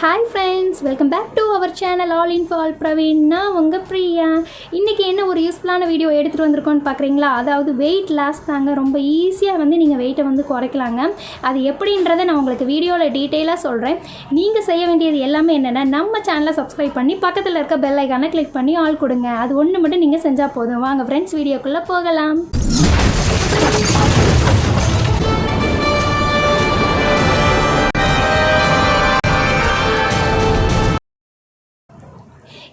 Hi friends welcome back to our channel all in fall Praveen நான் உங்கள் பிரியா. இன்றைக்கி என்ன ஒரு யூஸ்ஃபுல்லான வீடியோ எடுத்துகிட்டு வந்திருக்கோன்னு பார்க்குறீங்களா அதாவது வெயிட் லாஸ் தாங்க ரொம்ப ஈஸியாக வந்து நீங்கள் வெயிட்டை வந்து குறைக்கலாங்க. அது எப்படின்றத நான் உங்களுக்கு வீடியோவில் டீட்டெயிலாக சொல்கிறேன் நீங்கள் செய்ய வேண்டியது எல்லாமே என்னென்னா நம்ம சேனலை சப்ஸ்கிரைப் பண்ணி பக்கத்தில் இருக்க பெல் ஐக்கானை கிளிக் பண்ணி ஆல் கொடுங்க. அது ஒன்று மட்டும் நீங்கள் செஞ்சால் போதும். வாங்க ஃப்ரெண்ட்ஸ் வீடியோக்குள்ளே போகலாம்.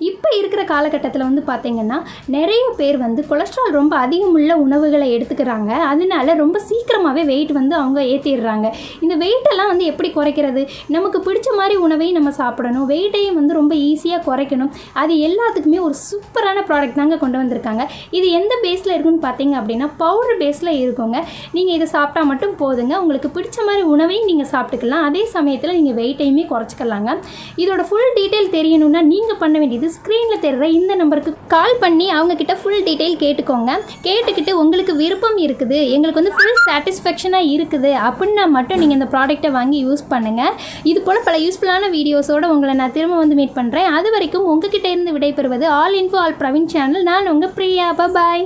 இப்போ இருக்கிற காலகட்டத்தில் வந்து பார்த்திங்கன்னா நிறைய பேர் வந்து கொலஸ்ட்ரால் ரொம்ப அதிகமுள்ள உணவுகளை எடுத்துக்கிறாங்க. அதனால ரொம்ப சீக்கிரமாகவே வெயிட் வந்து அவங்க ஏற்றிடுறாங்க இந்த வெயிட்டெல்லாம் வந்து எப்படி குறைக்கிறது? நமக்கு பிடிச்ச மாதிரி உணவையும் நம்ம சாப்பிடணும். வெயிட்டையும் வந்து ரொம்ப ஈஸியாக குறைக்கணும். அது எல்லாத்துக்குமே ஒரு சூப்பரான ப்ராடக்ட் தாங்க கொண்டு வந்திருக்காங்க. இது எந்த பேஸில் இருக்குன்னு பார்த்தீங்க அப்படின்னா பவுடர் பேஸில் இருக்குங்க. நீங்கள் இதை சாப்பிட்டா மட்டும் போதுங்க. உங்களுக்கு பிடிச்ச மாதிரி உணவையும் நீங்கள் சாப்பிட்டுக்கலாம். அதே சமயத்தில் நீங்கள் வெயிட்டையுமே குறைச்சிக்கலாங்க. இதோட ஃபுல் டீட்டெயில் தெரியணும்னா நீங்கள் பண்ண வேண்டியது ஸ்க்ரீனில் தெரிகிற இந்த நம்பருக்கு கால் பண்ணி அவங்கக்கிட்ட ஃபுல் டீட்டெயில் கேட்டுக்கோங்க. கேட்டுக்கிட்டு உங்களுக்கு விருப்பம் இருக்குது எங்களுக்கு வந்து ஃபுல் சாட்டிஸ்ஃபேக்ஷனாக இருக்குது அப்படின்னா மட்டும் நீங்கள் இந்த ப்ராடக்ட்டை வாங்கி யூஸ் பண்ணுங்கள் இது போல் பல யூஸ்ஃபுல்லான வீடியோஸோடு உங்களை நான் திரும்ப வந்து மீட் பண்ணுறேன் அது வரைக்கும் உங்ககிட்ட இருந்து விடைபெறுவது all info all Praveen channel நான் உங்கள் பிரியா. பாய்